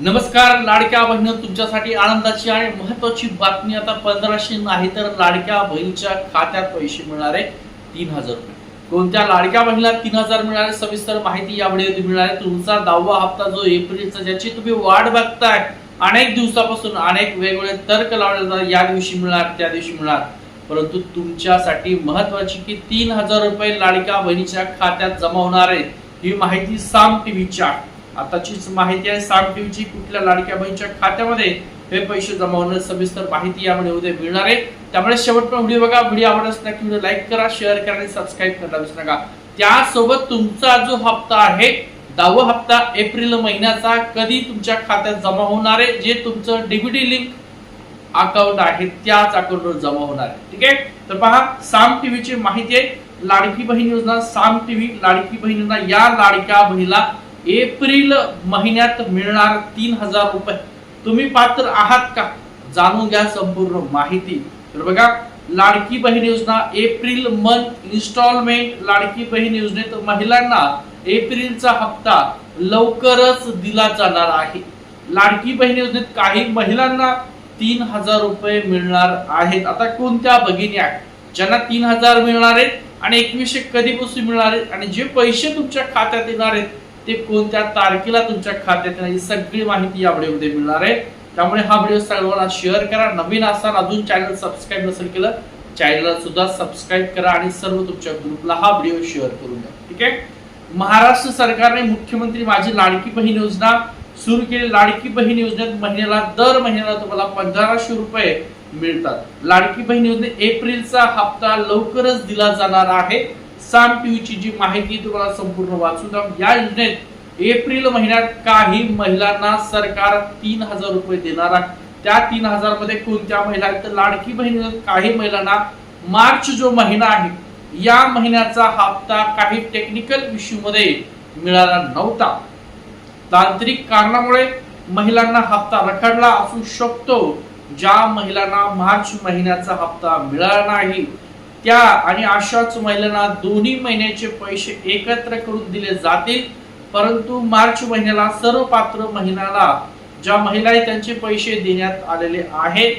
नमस्कार लाडक्या बहिणी तुमच्यासाठी आनंदाची आणि महत्वाची बातमी आता पंधराशे नाही तर लाडक्या बहिणीच्या खात्यात पैसे मिळणारे तीन हजार रुपये. कोणत्या लाडक्या बहिणीला तीन हजार मिळणार सविस्तर माहिती या व्हिडिओ मिळणार आहे? तुमचा दहावा हप्ता जो एप्रिलचा ज्याची तुम्ही वाट बघताय अनेक दिवसापासून अनेक वेगवेगळे तर्क लावले जातात या दिवशी मिळणार त्या दिवशी मिळणार. परंतु तुमच्यासाठी महत्वाची की तीन हजार रुपये लाडक्या बहिणीच्या खात्यात जमा होणार आहे ही माहिती साम टीव्हीच्या. आताचीच माहिती आहे साम दिवशी कुठल्या लाडक्या बहिणीच्या खात्यामध्ये हे पैसे जमा होणार सविस्तर माहिती यामध्ये उद्या मिळणार आहे. त्यामुळे शेवटपर्यंत व्हिडिओ बघा व्हिडिओ आवडल्यास नक्की व्हिडिओ लाईक करा शेअर करा आणि सबस्क्राईब करायला विसरू नका. त्यासोबत तुमचा जो हप्ता आहे दहावा हप्ता एप्रिल महिन्याचा कधी तुमच्या खात्यात जमा होणार आहे जे तुमचं डीबीटी लिंक अकाउंट आहे त्याच अकाउंटवर जमा होणार आहे. ठीक आहे? तर पहा साम टीव्हीची माहिती आहे. लाडकी बहीण योजना साम टीव्ही लाडकी बहीण योजना या लाडक्या बहिणीला एप्रिल महिन्यात मिळणार तीन हजार रुपये. तुम्ही पात्र आहात का? जाणून घ्या संपूर्ण माहिती. तर बघा लाडकी बहीण योजना April month instalment Ladki Bahin योजनेत महिलांना एप्रिलचा हप्ता लवकरच दिला जाणार आहे. लाडकी बहीण योजनेत काही महिलांना तीन हजार रुपये मिळणार आहेत. आता कोणत्या भगिनी आहेत? ज्यांना तीन हजार मिळणार आहेत आणि एकवीसशे कधीपासून मिळणार आहेत आणि जे पैसे तुमच्या खात्यात येणार आहेत ते कोणत्या तारखेला तुमच्या खात्यात ही सगळी माहिती या व्हिडिओमध्ये मिळणार आहे. त्यामुळे हा व्हिडिओ सर्वांना शेअर करा. नवीन असाल अजून चॅनल सबस्क्राईब नसेल केलं चॅनलला सुद्धा सबस्क्राईब करा आणि सर्व तुमच्या ग्रुपला हा व्हिडिओ शेअर करून द्या. ठीक आहे? महाराष्ट्र सरकारने मुख्यमंत्री माझी लाडकी बहीण योजना सुरू केली. लाडकी बहीण योजनेत महिन्याला दर महिन्याला तुम्हाला पंधराशे रुपये मिळतात. लाडकी बहीण योजनेत एप्रिलचा हप्ता लवकरच दिला जाणार आहे. साम टीव्हीची जी माहिती तुम्हाला संपूर्ण वाचून द्या या योजनेत एप्रिल महिन्यात काही महिलांना सरकार तीन हजार रुपये देणार आहे. त्या तीन हजारमध्ये कोणत्या महिला आहेत? तर लाडकी बहिणी काही महिलांना मार्च जो महिना आहे या महिन्याचा हप्ता काही टेक्निकल इश्यू मध्ये मिळाला नव्हता. तांत्रिक कारणामुळे महिलांना हप्ता रखडला असू शकतो. ज्या महिलांना मार्च महिन्याचा हप्ता मिळाला नाही त्या आणि अशाच महिलांना दोन्ही महिन्याचे पैसे एकत्र करून दिले जातील. परंतु मार्च महिन्याला सर्व पात्र महिन्याला ज्या महिला त्यांचे पैसे देण्यात आलेले आहेत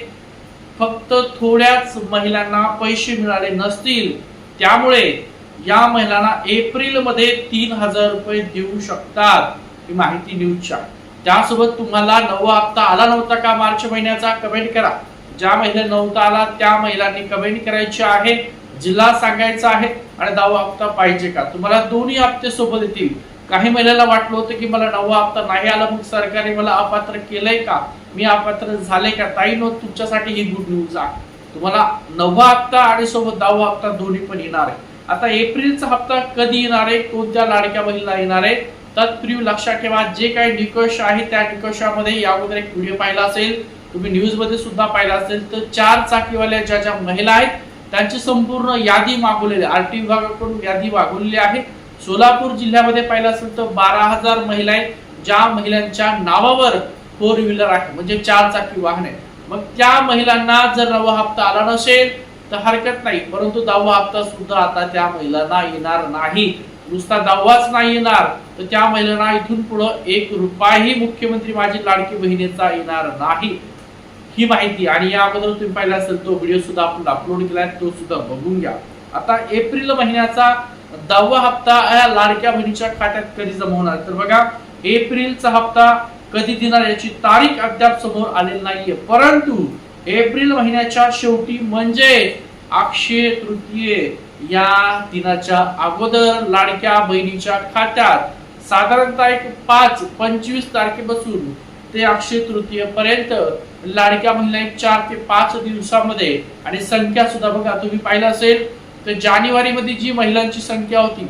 फक्त थोड्याच महिलांना पैसे मिळाले नसतील. त्यामुळे या महिलांना एप्रिलमध्ये तीन हजार रुपये देऊ शकतात ही माहिती न्यूजच्या. त्यासोबत तुम्हाला नवा हप्ता आला नव्हता का मार्च महिन्याचा? कमेंट करा. ज्या महिला नव्हता आला त्या महिलांनी कमेंट करायची आहे जिल्हा सांगायचा आहे आणि दहावा हप्ता पाहिजे का? तुम्हाला दोन्ही हप्ते सोबत येतील. काही महिलाला वाटलं होतं की मला नववा हप्ता नाही आला मग सरकारने मला अपात्र केलंय का? मी अपात्र झाले का? ताई नो तुमच्यासाठी ही गुड न्यूज आहे. तुम्हाला नववा हप्ता आणि सोबत दहावा हप्ता दोन्ही पण येणार आहे. आता एप्रिलचा हप्ता कधी येणार आहे? कोणत्या लाडक्या बहिणीला येणार आहे? तत्पूर्वी लक्षात ठेवा जे काही निकष आहे त्या निकषामध्ये या अगोदर एक व्हिडिओ पाहिला असेल. तुम्ही न्यूजमध्ये सुद्धा पाहिलं असेल तर चार चाकीवाल्या ज्या ज्या महिला आहेत त्यांची संपूर्ण यादी मागवलेली आर टी विभागाकडून यादी मागवलेली आहे. सोलापूर जिल्ह्यामध्ये पाहिलं असेल तर बारा हजार महिला आहेत ज्या महिलांच्या नावावर फोर व्हीलर आहे म्हणजे चार चाकी वाहन आहे मग त्या महिलांना जर नवा हप्ता आला नसेल तर हरकत नाही. परंतु दहावा हप्ता सुद्धा आता त्या महिलांना येणार नाही. नुसता दहावाच नाही येणार तर त्या महिलांना इथून पुढं एक रुपयाही मुख्यमंत्री माझी लाडकी बहिणीचा येणार नाही. ही माहिती. आणि या अगोदर तुम्ही पाहिला असेल तो व्हिडिओ सुद्धा आपण अपलोड केला आहे तो सुद्धा बघून घ्या. आता एप्रिल महिन्याचा दहावा हप्ता या लाडक्या बहिणीच्या खात्यात कधी जमा होणार? तर बघा एप्रिलचा हप्ता कधी देणार याची तारीख अद्याप समोर आलेली नाहीये. परंतु एप्रिल महिन्याच्या शेवटी म्हणजे अक्षय तृतीये या दिनाच्या अगोदर लाडक्या बहिणीच्या खात्यात साधारणतः एक पाच पंचवीस तारखेपासून ते अक्षय तृतीयेपर्यंत लाडक्या महिला एक चार ते पाच दिवसामध्ये आणि संख्या सुद्धा बघा तुम्ही पाहिलं असेल तर जानेवारी मध्ये जी महिलांची संख्या होती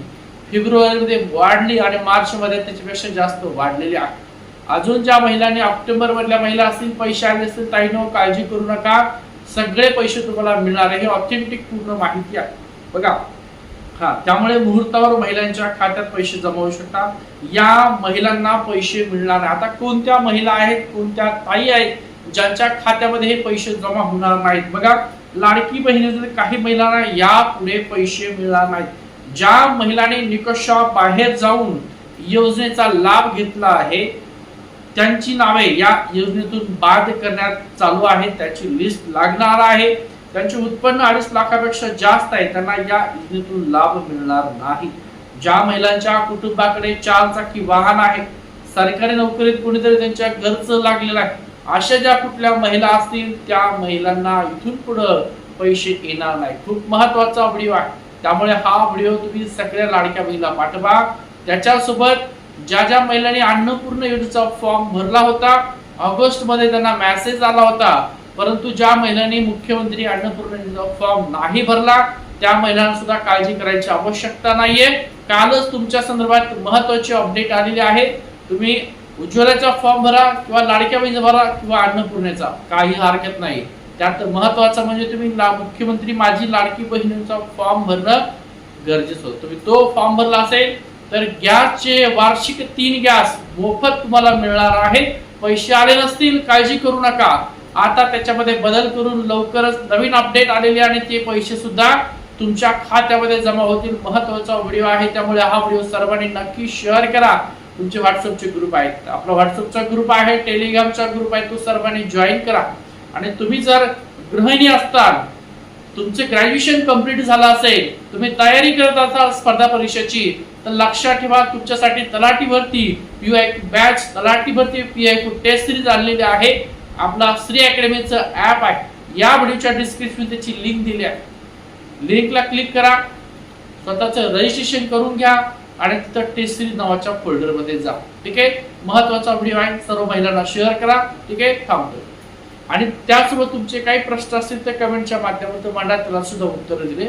फेब्रुवारी मध्ये वाढली आणि मार्च मध्ये त्याच्यापेक्षा जास्त वाढलेली आहे. अजून ज्या महिलांनी ऑक्टोबर मधल्या महिला असतील पैसे आले असतील ताईनो काळजी करू नका. सगळे पैसे तुम्हाला मिळणार आहे हे ऑथेंटिक पूर्ण माहिती आहे. बघा. हा त्यामुळे मुहूर्तावर महिलांच्या खात्यात पैसे जमा होऊ शकतात. या महिलांना पैसे मिळणार आहे. आता कोणत्या महिला आहेत कोणत्या ताई आहेत ज्यांच्या खात्यामध्ये हे पैसे जमा होणार नाहीत. बघा लाडकी बहिणीमध्ये काही महिलांना यापुढे पैसे मिळणार नाहीत. ज्या महिलांनी निकषा बाहेर जाऊन योजनेचा लाभ घेतला आहे त्यांची नावे या योजनेतून बाद करण्यात चालू आहे. त्याची लिस्ट लागणार आहे. त्यांचे उत्पन्न अडीच लाखापेक्षा जास्त आहे. त्यांना या योजनेतून लाभ मिळणार नाही. ज्या महिलांच्या कुटुंबाकडे चार चाकी वाहन आहे सरकारी नोकरीत कोणीतरी त्यांच्या घरचं लागलेलं आहे अशा ज्या कुठल्या महिला असतील त्या महिलांना इथून पुढं पैसे येणार नाही. खूप महत्त्वाचा व्हिडिओ आहे. त्यामुळे हा व्हिडिओ तुम्ही सगळ्या लाडक्या बहिणीला पाठवा. त्याच्यासोबत ज्या ज्या महिलांनी अन्नपूर्ण योजनेचा फॉर्म भरला होता ऑगस्टमध्ये त्यांना मेसेज आला होता. परंतु ज्या महिलांनी मुख्यमंत्री अन्नपूर्ण योजनेचा फॉर्म नाही भरला त्या महिलांना सुद्धा काळजी करायची आवश्यकता नाहीये. कालच तुमच्या संदर्भात महत्वाची अपडेट आलेली आहे. तुम्ही उज्ज्वलाचा फॉर्म भरा किंवा लाडक्या बहिणीचा भरा किंवा अन्नपूर्णेचा काही हरकत नाही. त्यात महत्वाचं म्हणजे तुम्ही मुख्यमंत्री माझी लाडकी बहिणीचा फॉर्म भरणं गरजेचं होतं. तुम्ही तो फॉर्म भरला असेल तर गॅसचे वार्षिक तीन गॅस मोफत तुम्हाला मिळणार आहे पैसे आले नसतील काळजी करू नका. आता त्याच्यामध्ये बदल करून लवकरच नवीन अपडेट आलेले आणि ते पैसे सुद्धा तुमच्या खात्यामध्ये जमा होतील. महत्त्वाचा व्हिडिओ आहे त्यामुळे हा व्हिडिओ सर्वांनी नक्की शेअर करा. तुमचे व्हॉट्सअपचे ग्रुप आहेत. आपला व्हॉट्सअपचा ग्रुप आहे टेलिग्रामचा ग्रुप आहे तो सर्वांनी जॉईन करा. आणि तुम्ही जर गृहिणी असताल तुमचे ग्रॅज्युएशन कंप्लीट झालं असेल तुम्ही तयारी करत असाल स्पर्धा परीक्षेची तर लक्षात ठेवा तुमच्यासाठी तलाठी भरती पी आय बॅच तलाठी भरती पी आय टेस्ट सिरीज आणलेली आहे. आपला श्री अकॅडमीचं ऍप आहे. या व्हिडिओच्या डिस्क्रिप्शन त्याची लिंक दिली आहे. लिंकला क्लिक करा. स्वतःचं रजिस्ट्रेशन करून घ्या. आणि तिथं टेस्ट सिरीज नावाच्या फोल्डरमध्ये जा. ठीक आहे? महत्त्वाचा व्हिडिओ आहे. सर्व महिलांना शेअर करा. ठीक आहे? थांबतो आणि त्याचसोबत तुमचे काही प्रश्न असतील तर कमेंटच्या माध्यमातून मांडा. त्याला सुद्धा उत्तर दिले.